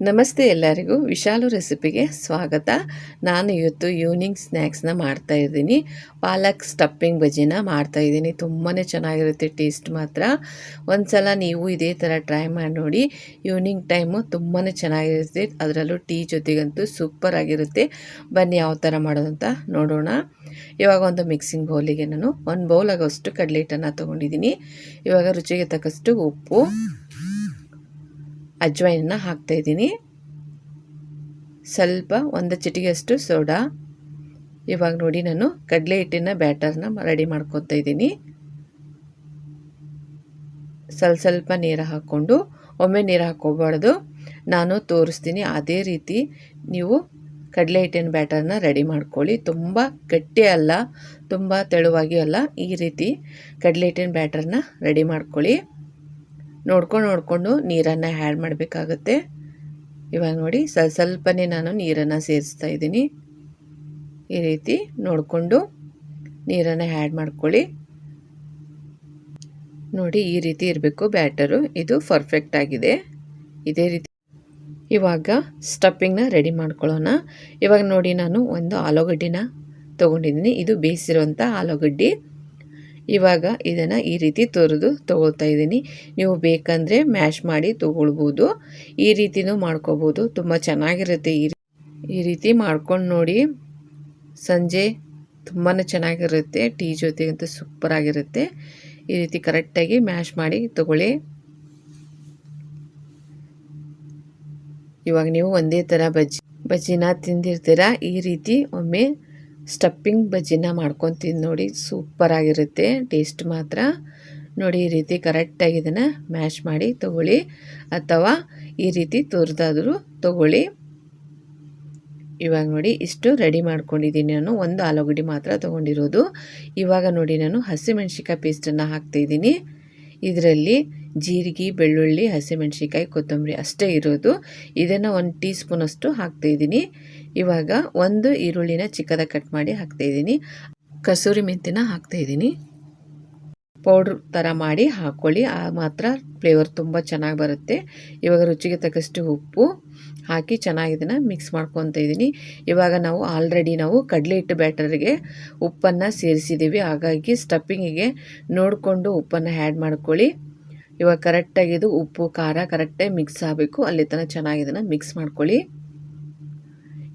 ನಮಸ್ತೆ ಎಲ್ಲರಿಗೂ. ವಿಶಾಲು ರೆಸಿಪಿಗೆ ಸ್ವಾಗತ. ನಾನು ಇವತ್ತು ಈವ್ನಿಂಗ್ ಸ್ನ್ಯಾಕ್ಸ್ನ ಮಾಡ್ತಾ ಇದ್ದೀನಿ. ಪಾಲಕ್ ಸ್ಟಪ್ಪಿಂಗ್ ಬಜ್ಜಿನ ಮಾಡ್ತಾ ಇದ್ದೀನಿ. ತುಂಬಾ ಚೆನ್ನಾಗಿರುತ್ತೆ ಟೇಸ್ಟ್ ಮಾತ್ರ. ಒಂದು ಸಲ ನೀವು ಇದೇ ಥರ ಟ್ರೈ ಮಾಡಿ ನೋಡಿ. ಈವ್ನಿಂಗ್ ಟೈಮು ತುಂಬಾ ಚೆನ್ನಾಗಿರುತ್ತೆ. ಅದರಲ್ಲೂ ಟೀ ಜೊತೆಗಂತೂ ಸೂಪರ್ ಆಗಿರುತ್ತೆ. ಬನ್ನಿ ಯಾವ ಥರ ಮಾಡೋದು ಅಂತ ನೋಡೋಣ. ಇವಾಗ ಒಂದು ಮಿಕ್ಸಿಂಗ್ ಬೌಲಿಗೆ ನಾನು ಒಂದು ಬೌಲ್ ಆಗೋಷ್ಟು ಕಡಲೆ ಹಿಟ್ಟನ್ನು ತೊಗೊಂಡಿದ್ದೀನಿ. ಇವಾಗ ರುಚಿಗೆ ತಕ್ಕಷ್ಟು ಉಪ್ಪು. ಅಜ್ವಾಯಿನ ಹಾಕ್ತಾಯಿದ್ದೀನಿ ಸ್ವಲ್ಪ ಒಂದು ಚಿಟಿಗೆಯಷ್ಟು ಸೋಡಾ. ಇವಾಗ ನೋಡಿ ನಾನು ಕಡಲೆ ಹಿಟ್ಟಿನ ಬ್ಯಾಟರ್ನ ರೆಡಿ ಮಾಡ್ಕೊತಾ ಇದ್ದೀನಿ. ಸ್ವಲ್ಪ ಸ್ವಲ್ಪ ನೀರು ಹಾಕ್ಕೊಂಡು, ಒಮ್ಮೆ ನೀರು ಹಾಕ್ಕೋಬಾರ್ದು. ನಾನು ತೋರಿಸ್ತೀನಿ ಅದೇ ರೀತಿ ನೀವು ಕಡಲೆ ಹಿಟ್ಟಿನ ಬ್ಯಾಟರ್ನ ರೆಡಿ ಮಾಡ್ಕೊಳ್ಳಿ. ತುಂಬ ಗಟ್ಟಿ ಅಲ್ಲ, ತುಂಬ ತೆಳುವಾಗಿ ಅಲ್ಲ, ಈ ರೀತಿ ಕಡಲೆ ಹಿಟ್ಟಿನ ಬ್ಯಾಟರ್ನ ರೆಡಿ ಮಾಡ್ಕೊಳ್ಳಿ. ನೋಡ್ಕೊಂಡು ನೋಡಿಕೊಂಡು ನೀರನ್ನು ಆ್ಯಡ್ ಮಾಡಬೇಕಾಗತ್ತೆ. ಇವಾಗ ನೋಡಿ ಸ್ವಲ್ಪ ಸ್ವಲ್ಪನೇ ನಾನು ನೀರನ್ನು ಸೇರಿಸ್ತಾ ಇದ್ದೀನಿ. ಈ ರೀತಿ ನೋಡಿಕೊಂಡು ನೀರನ್ನು ಆ್ಯಡ್ ಮಾಡ್ಕೊಳ್ಳಿ. ನೋಡಿ, ಈ ರೀತಿ ಇರಬೇಕು ಬ್ಯಾಟರು. ಇದು ಪರ್ಫೆಕ್ಟ್ ಆಗಿದೆ. ಇದೇ ರೀತಿ. ಇವಾಗ ಸ್ಟಫಿಂಗ್ನ ರೆಡಿ ಮಾಡ್ಕೊಳ್ಳೋಣ. ಇವಾಗ ನೋಡಿ, ನಾನು ಒಂದು ಆಲೂಗಡ್ಡಿನ ತೊಗೊಂಡಿದ್ದೀನಿ. ಇದು ಬೇಯಿಸಿರುವಂಥ ಆಲೂಗಡ್ಡೆ. ಇವಾಗ ಇದನ್ನು ಈ ರೀತಿ ತೊರೆದು ತೊಗೊಳ್ತಾ ಇದ್ದೀನಿ. ನೀವು ಬೇಕಂದರೆ ಮ್ಯಾಶ್ ಮಾಡಿ ತೊಗೊಳ್ಬೋದು. ಈ ರೀತಿನೂ ಮಾಡ್ಕೋಬೋದು. ತುಂಬ ಚೆನ್ನಾಗಿರುತ್ತೆ ಈ ಈ ರೀತಿ ಮಾಡ್ಕೊಂಡು ನೋಡಿ ಸಂಜೆ ತುಂಬಾ ಚೆನ್ನಾಗಿರುತ್ತೆ. ಟೀ ಜೊತೆಗಂತೂ ಸೂಪರಾಗಿರುತ್ತೆ ಈ ರೀತಿ ಕರೆಕ್ಟಾಗಿ ಮ್ಯಾಶ್ ಮಾಡಿ ತಗೊಳ್ಳಿ. ಇವಾಗ ನೀವು ಒಂದೇ ಥರ ಬಜ್ಜಿ, ಬಜ್ಜಿನ ತಿಂದಿರ್ತೀರ? ಈ ರೀತಿ ಒಮ್ಮೆ ಸ್ಟಪ್ಪಿಂಗ್ ಬಜ್ಜಿನ ಮಾಡ್ಕೊತೀನಿ ನೋಡಿ ಸೂಪರಾಗಿರುತ್ತೆ ಟೇಸ್ಟ್ ಮಾತ್ರ. ನೋಡಿ, ಈ ರೀತಿ ಕರೆಕ್ಟಾಗಿ ಇದನ್ನು ಮ್ಯಾಶ್ ಮಾಡಿ ತಗೊಳ್ಳಿ. ಅಥವಾ ಈ ರೀತಿ ತುರಿದಾದರೂ ತಗೊಳ್ಳಿ. ಇವಾಗ ನೋಡಿ, ಇಷ್ಟು ರೆಡಿ ಮಾಡ್ಕೊಂಡಿದ್ದೀನಿ ನಾನು. ಒಂದು ಆಲೂಗಡ್ಡೆ ಮಾತ್ರ ತೊಗೊಂಡಿರೋದು. ಇವಾಗ ನೋಡಿ, ನಾನು ಹಸಿಮೆಣ್ಸಿಕಾಯಿ ಪೇಸ್ಟನ್ನು ಹಾಕ್ತಾಯಿದ್ದೀನಿ ಇದರಲ್ಲಿ ಜೀರಿಗೆ, ಬೆಳ್ಳುಳ್ಳಿ ಹಸಿಮೆಣ್ಸಿಕಾಯಿ ಕೊತ್ತಂಬರಿ ಅಷ್ಟೇ ಇರೋದು. ಇದನ್ನು ಒಂದು ಟೀ ಸ್ಪೂನಷ್ಟು ಹಾಕ್ತಾಯಿದ್ದೀನಿ ಇವಾಗ ಒಂದು ಈರುಳ್ಳಿನ ಚಿಕ್ಕದ ಕಟ್ ಮಾಡಿ ಹಾಕ್ತಾಯಿದ್ದೀನಿ ಕಸೂರಿ ಮೆಂತಿನ ಹಾಕ್ತಾಯಿದ್ದೀನಿ ಪೌಡ್ರ್ ಥರ ಮಾಡಿ ಹಾಕ್ಕೊಳ್ಳಿ ಆ ಮಾತ್ರ ಫ್ಲೇವರ್ ತುಂಬ ಚೆನ್ನಾಗಿ ಬರುತ್ತೆ. ಇವಾಗ ರುಚಿಗೆ ತಕ್ಕಷ್ಟು ಉಪ್ಪು ಹಾಕಿ ಚೆನ್ನಾಗಿ ಇದನ್ನು ಮಿಕ್ಸ್ ಮಾಡ್ಕೊತ ಇದ್ದೀನಿ. ಇವಾಗ ನಾವು ಆಲ್ರೆಡಿ ನಾವು ಕಡಲೆ ಹಿಟ್ಟು ಬ್ಯಾಟರ್ಗೆ ಉಪ್ಪನ್ನು ಸೇರಿಸಿದ್ದೀವಿ. ಹಾಗಾಗಿ ಸ್ಟಫಿಂಗಿಗೆ ನೋಡಿಕೊಂಡು ಉಪ್ಪನ್ನು ಆ್ಯಡ್ ಮಾಡ್ಕೊಳ್ಳಿ. ಇವಾಗ ಕರೆಕ್ಟಾಗಿ ಇದು ಉಪ್ಪು, ಖಾರ ಕರೆಕ್ಟಾಗಿ ಮಿಕ್ಸ್ ಆಗಬೇಕು. ಅಲ್ಲಿ ತನಕ ಚೆನ್ನಾಗಿ ಇದನ್ನು ಮಿಕ್ಸ್ ಮಾಡ್ಕೊಳ್ಳಿ.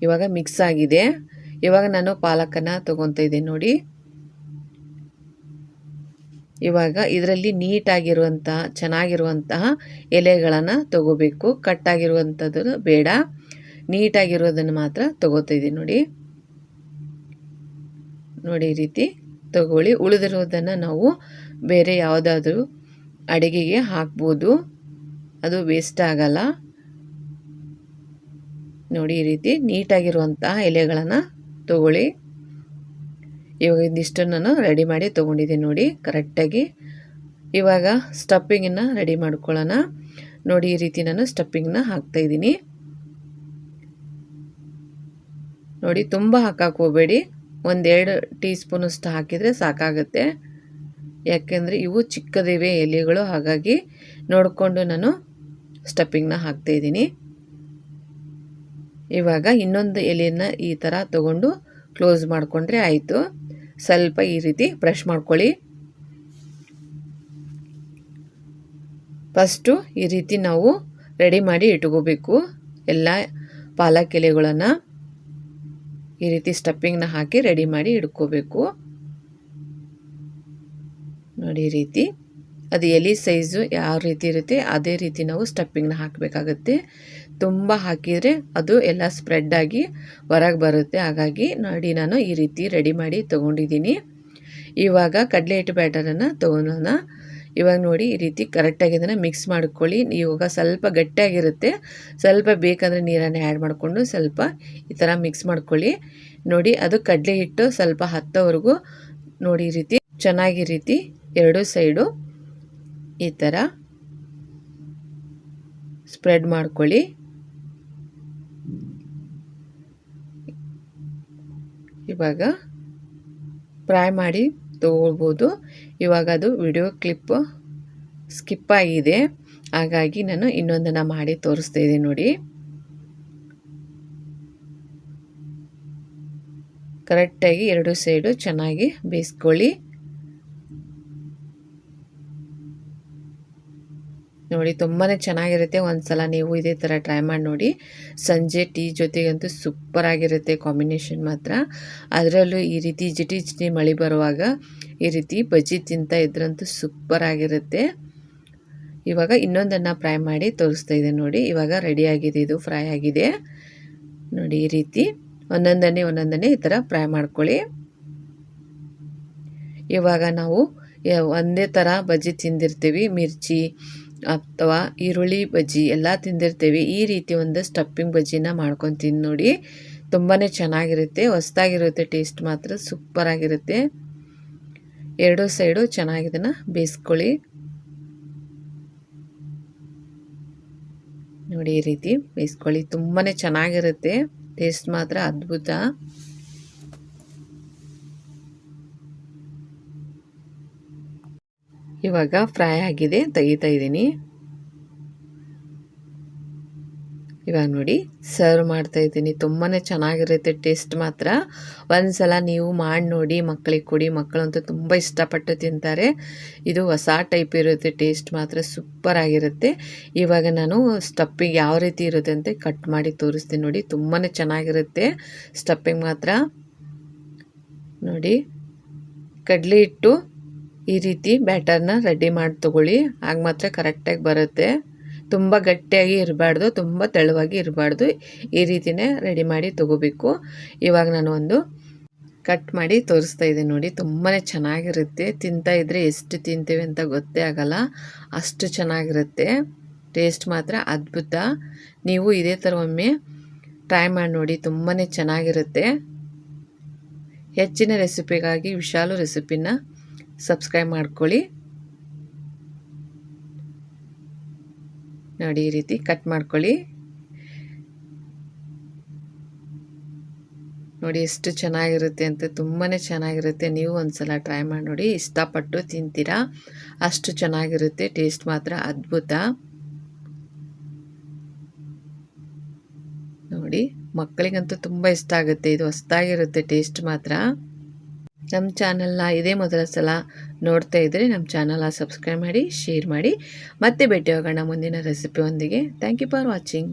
ಇವಾಗ ಮಿಕ್ಸ್ ಆಗಿದೆ. ಇವಾಗ ನಾನು ಪಾಲಕನ್ನು ತೊಗೊತಾ ಇದ್ದೀನಿ ನೋಡಿ. ಇವಾಗ ಇದರಲ್ಲಿ ನೀಟಾಗಿರುವಂತಹ ಚೆನ್ನಾಗಿರುವಂತಹ ಎಲೆಗಳನ್ನು ತಗೋಬೇಕು. ಕಟ್ಟಾಗಿರುವಂಥದ್ದು ಬೇಡ. ನೀಟಾಗಿರೋದನ್ನು ಮಾತ್ರ ತಗೋತಾ ಇದ್ದೀನಿ ನೋಡಿ. ನೋಡಿ ಈ ರೀತಿ ತಗೊಳ್ಳಿ. ಉಳಿದಿರೋದನ್ನು ನಾವು ಬೇರೆ ಯಾವುದಾದ್ರೂ ಅಡುಗೆಗೆ ಹಾಕ್ಬೋದು. ಅದು ವೇಸ್ಟ್ ಆಗಲ್ಲ. ನೋಡಿ ಈ ರೀತಿ ನೀಟಾಗಿರುವಂಥ ಎಲೆಗಳನ್ನು ತಗೊಳ್ಳಿ. ಇವಾಗ ಇದಿಷ್ಟನ್ನು ನಾನು ರೆಡಿ ಮಾಡಿ ತೊಗೊಂಡಿದ್ದೀನಿ ನೋಡಿ ಕರೆಕ್ಟಾಗಿ ಇವಾಗ ಸ್ಟಪ್ಪಿಂಗನ್ನು ರೆಡಿ ಮಾಡ್ಕೊಳ್ಳೋಣ. ನೋಡಿ ಈ ರೀತಿ ನಾನು ಸ್ಟಪ್ಪಿಂಗ್ನ ಹಾಕ್ತಾಯಿದ್ದೀನಿ ನೋಡಿ ತುಂಬ ಹಾಕಕ್ಕೆ ಹೋಗಬೇಡಿ. ಒಂದೆರಡು ಟೀ ಸ್ಪೂನಷ್ಟು ಹಾಕಿದರೆ ಸಾಕಾಗುತ್ತೆ. ಯಾಕೆಂದರೆ ಇವು ಚಿಕ್ಕದಿವೆ ಎಲೆಗಳು, ಹಾಗಾಗಿ ನೋಡಿಕೊಂಡು ನಾನು ಸ್ಟಪ್ಪಿಂಗ್ನ ಹಾಕ್ತಾಯಿದ್ದೀನಿ ಇವಾಗ ಇನ್ನೊಂದು ಎಲೆಯನ್ನ ಈ ಥರ ತಗೊಂಡು ಕ್ಲೋಸ್ ಮಾಡಿಕೊಂಡ್ರೆ ಆಯಿತು. ಸ್ವಲ್ಪ ಈ ರೀತಿ ಬ್ರಷ್ ಮಾಡ್ಕೊಳ್ಳಿ. ಫಸ್ಟು ಈ ರೀತಿ ನಾವು ರೆಡಿ ಮಾಡಿ ಇಟ್ಕೋಬೇಕು. ಎಲ್ಲ ಪಾಲಕ್ ಎಲೆಗಳನ್ನು ಈ ರೀತಿ ಸ್ಟಪ್ಪಿಂಗ್ನ ಹಾಕಿ ರೆಡಿ ಮಾಡಿ ಇಟ್ಕೋಬೇಕು. ನೋಡಿ ಈ ರೀತಿ. ಅದು ಎಲೆ ಸೈಜು ಯಾವ ರೀತಿ ಇರುತ್ತೆ, ಅದೇ ರೀತಿ ನಾವು ಸ್ಟಪ್ಪಿಂಗ್ನ ಹಾಕಬೇಕಾಗುತ್ತೆ. ತುಂಬ ಹಾಕಿದರೆ ಅದು ಎಲ್ಲ ಸ್ಪ್ರೆಡ್ ಆಗಿ ಹೊರಗೆ ಬರುತ್ತೆ. ಹಾಗಾಗಿ ನೋಡಿ ನಾನು ಈ ರೀತಿ ರೆಡಿ ಮಾಡಿ ತೊಗೊಂಡಿದ್ದೀನಿ. ಇವಾಗ ಕಡಲೆ ಹಿಟ್ಟು ಬ್ಯಾಟರನ್ನು ತೊಗೊಳೋಣ. ಇವಾಗ ನೋಡಿ ಈ ರೀತಿ ಕರೆಕ್ಟಾಗಿ ಇದನ್ನು ಮಿಕ್ಸ್ ಮಾಡ್ಕೊಳ್ಳಿ. ಇವಾಗ ಸ್ವಲ್ಪ ಗಟ್ಟಿಯಾಗಿರುತ್ತೆ. ಸ್ವಲ್ಪ ಬೇಕಂದರೆ ನೀರನ್ನು ಆ್ಯಡ್ ಮಾಡಿಕೊಂಡು ಸ್ವಲ್ಪ ಈ ಥರ ಮಿಕ್ಸ್ ಮಾಡ್ಕೊಳ್ಳಿ. ನೋಡಿ ಅದು ಕಡಲೆ ಹಿಟ್ಟು ಸ್ವಲ್ಪ ಹತ್ತೋವರೆಗೂ ನೋಡಿ ಈ ರೀತಿ ಚೆನ್ನಾಗಿ ರೀತಿ ಎರಡು ಸೈಡು ಈ ಥರ ಸ್ಪ್ರೆಡ್ ಮಾಡ್ಕೊಳ್ಳಿ. ಇವಾಗ ಫ್ರೈ ಮಾಡಿ ತೊಗೊಳ್ಬೋದು. ಇವಾಗ ಅದು ವಿಡಿಯೋ ಕ್ಲಿಪ್ ಸ್ಕಿಪ್ ಆಗಿದೆ. ಹಾಗಾಗಿ ನಾನು ಇನ್ನೊಂದನ್ನು ಮಾಡಿ ತೋರಿಸ್ತಾ ಇದ್ದೀನಿ ನೋಡಿ. ಕರೆಕ್ಟಾಗಿ ಎರಡು ಸೈಡು ಚೆನ್ನಾಗಿ ಬೇಯಿಸ್ಕೊಳ್ಳಿ. ನೋಡಿ ತುಂಬಾ ಚೆನ್ನಾಗಿರುತ್ತೆ. ಒಂದು ಸಲ ನೀವು ಇದೇ ಥರ ಟ್ರೈ ಮಾಡಿ ನೋಡಿ. ಸಂಜೆ ಟೀ ಜೊತೆಗಂತೂ ಸೂಪರ್ ಆಗಿರುತ್ತೆ ಕಾಂಬಿನೇಷನ್ ಮಾತ್ರ. ಅದರಲ್ಲೂ ಈ ರೀತಿ ಜಿಟಿ ಜಿಟಿ ಮಳೆ ಬರುವಾಗ ಈ ರೀತಿ ಬಜ್ಜಿ ತಿಂತಾ ಇದ್ರಂತೂ ಸೂಪರ್ ಆಗಿರುತ್ತೆ. ಇವಾಗ ಇನ್ನೊಂದನ್ನು ಫ್ರೈ ಮಾಡಿ ತೋರಿಸ್ತಾ ಇದೆ ನೋಡಿ. ಇವಾಗ ರೆಡಿ ಆಗಿದೆ, ಇದು ಫ್ರೈ ಆಗಿದೆ. ನೋಡಿ, ಈ ರೀತಿ ಒಂದೊಂದನ್ನೇ ಒಂದೊಂದನ್ನೇ ಈ ಥರ ಫ್ರೈ ಮಾಡ್ಕೊಳ್ಳಿ. ಇವಾಗ ನಾವು ಒಂದೇ ಥರ ಬಜ್ಜಿ ತಿಂದಿರ್ತೀವಿ. ಮಿರ್ಚಿ ಅಥವಾ ಈರುಳ್ಳಿ ಬಜ್ಜಿ ಎಲ್ಲ ತಿಂದಿರ್ತೇವೆ. ಈ ರೀತಿ ಒಂದು ಸ್ಟಪ್ಪಿಂಗ್ ಬಜ್ಜಿನ ಮಾಡ್ಕೊಂಡು ತಿಂದು ನೋಡಿ. ತುಂಬಾ ಚೆನ್ನಾಗಿರುತ್ತೆ. ಹೊಸ್ದಾಗಿರುತ್ತೆ. ಟೇಸ್ಟ್ ಮಾತ್ರ ಸೂಪರಾಗಿರುತ್ತೆ. ಎರಡೂ ಸೈಡು ಚೆನ್ನಾಗಿದನ್ನು ಬೇಯಿಸ್ಕೊಳ್ಳಿ. ನೋಡಿ ಈ ರೀತಿ ಬೇಯಿಸ್ಕೊಳ್ಳಿ. ತುಂಬಾ ಚೆನ್ನಾಗಿರುತ್ತೆ. ಟೇಸ್ಟ್ ಮಾತ್ರ ಅದ್ಭುತ. ಇವಾಗ ಫ್ರೈ ಆಗಿದೆ ತೆಗಿತಾ ಇದ್ದೀನಿ. ಇವಾಗ ನೋಡಿ ಸರ್ವ್ ಮಾಡ್ತಾ ಇದ್ದೀನಿ. ತುಂಬಾ ಚೆನ್ನಾಗಿರುತ್ತೆ ಟೇಸ್ಟ್ ಮಾತ್ರ. ಒಂದು ಸಲ ನೀವು ಮಾಡಿ ನೋಡಿ ಮಕ್ಕಳಿಗೆ ಕೊಡಿ. ಮಕ್ಕಳಂತೂ ತುಂಬ ಇಷ್ಟಪಟ್ಟು ತಿಂತಾರೆ. ಇದು ಹೊಸ ಟೈಪ್ ಇರುತ್ತೆ ಟೇಸ್ಟ್ ಮಾತ್ರ ಸೂಪರ್ ಆಗಿರುತ್ತೆ. ಇವಾಗ ನಾನು ಸ್ಟಪ್ಪಿಗೆ ಯಾವ ರೀತಿ ಇರುತ್ತೆ ಅಂತ ಕಟ್ ಮಾಡಿ ತೋರಿಸ್ತೀನಿ ನೋಡಿ. ತುಂಬಾ ಚೆನ್ನಾಗಿರುತ್ತೆ ಸ್ಟಪ್ಪಿಂಗ್ ಮಾತ್ರ. ನೋಡಿ, ಕಡಲೆ ಹಿಟ್ಟು. ಈ ರೀತಿ ಬ್ಯಾಟರ್ನ ರೆಡಿ ಮಾಡಿ ತೊಗೊಳ್ಳಿ. ಆಗ ಮಾತ್ರ ಕರೆಕ್ಟಾಗಿ ಬರುತ್ತೆ. ತುಂಬ ಗಟ್ಟಿಯಾಗಿ ಇರಬಾರ್ದು, ತುಂಬ ತೆಳುವಾಗಿ ಇರಬಾರ್ದು. ಈ ರೀತಿಯೇ ರೆಡಿ ಮಾಡಿ ತೊಗೋಬೇಕು. ಇವಾಗ ನಾನು ಒಂದು ಕಟ್ ಮಾಡಿ ತೋರಿಸ್ತಾ ಇದ್ದೀನಿ ನೋಡಿ. ತುಂಬಾ ಚೆನ್ನಾಗಿರುತ್ತೆ. ತಿಂತಾ ಇದ್ದರೆ ಎಷ್ಟು ತಿಂತೀವಿ ಅಂತ ಗೊತ್ತೇ ಆಗಲ್ಲ. ಅಷ್ಟು ಚೆನ್ನಾಗಿರುತ್ತೆ. ಟೇಸ್ಟ್ ಮಾತ್ರ ಅದ್ಭುತ. ನೀವು ಇದೇ ಥರ ಒಮ್ಮೆ ಟ್ರೈ ಮಾಡಿ ನೋಡಿ ತುಂಬಾ ಚೆನ್ನಾಗಿರುತ್ತೆ. ಹೆಚ್ಚಿನ ರೆಸಿಪಿಗಾಗಿ ವಿಶಾಲು ರೆಸಿಪಿನ ಸಬ್ಸ್ಕ್ರೈಬ್ ಮಾಡ್ಕೊಳ್ಳಿ. ನೋಡಿ, ಈ ರೀತಿ ಕಟ್ ಮಾಡ್ಕೊಳ್ಳಿ. ನೋಡಿ, ಎಷ್ಟು ಚೆನ್ನಾಗಿರುತ್ತೆ ಅಂತ ತುಂಬಾ ಚೆನ್ನಾಗಿರುತ್ತೆ. ನೀವು ಒಂದ್ಸಲ ಟ್ರೈ ಮಾಡಿ ನೋಡಿ, ಇಷ್ಟಪಟ್ಟು ತಿಂತೀರಾ? ಅಷ್ಟು ಚೆನ್ನಾಗಿರುತ್ತೆ, ಟೇಸ್ಟ್ ಮಾತ್ರ ಅದ್ಭುತ. ನೋಡಿ, ಮಕ್ಕಳಿಗಂತೂ ತುಂಬ ಇಷ್ಟ ಆಗುತ್ತೆ, ಇದು ಹೊಸ್ದಾಗಿರುತ್ತೆ, ಟೇಸ್ಟ್ ಮಾತ್ರ. ನಮ್ಮ ಚಾನಲ್ನ ಇದೇ ಮೊದಲ ಸಲ ನೋಡ್ತಾ ಇದ್ದರೆ ನಮ್ಮ ಚಾನಲ್ನ ಸಬ್ಸ್ಕ್ರೈಬ್ ಮಾಡಿ, ಶೇರ್ ಮಾಡಿ. ಮತ್ತೆ ಭೇಟಿ ಹೋಗೋಣ ಮುಂದಿನ ರೆಸಿಪಿಯೊಂದಿಗೆ ಥ್ಯಾಂಕ್ ಯು ಫಾರ್ ವಾಚಿಂಗ್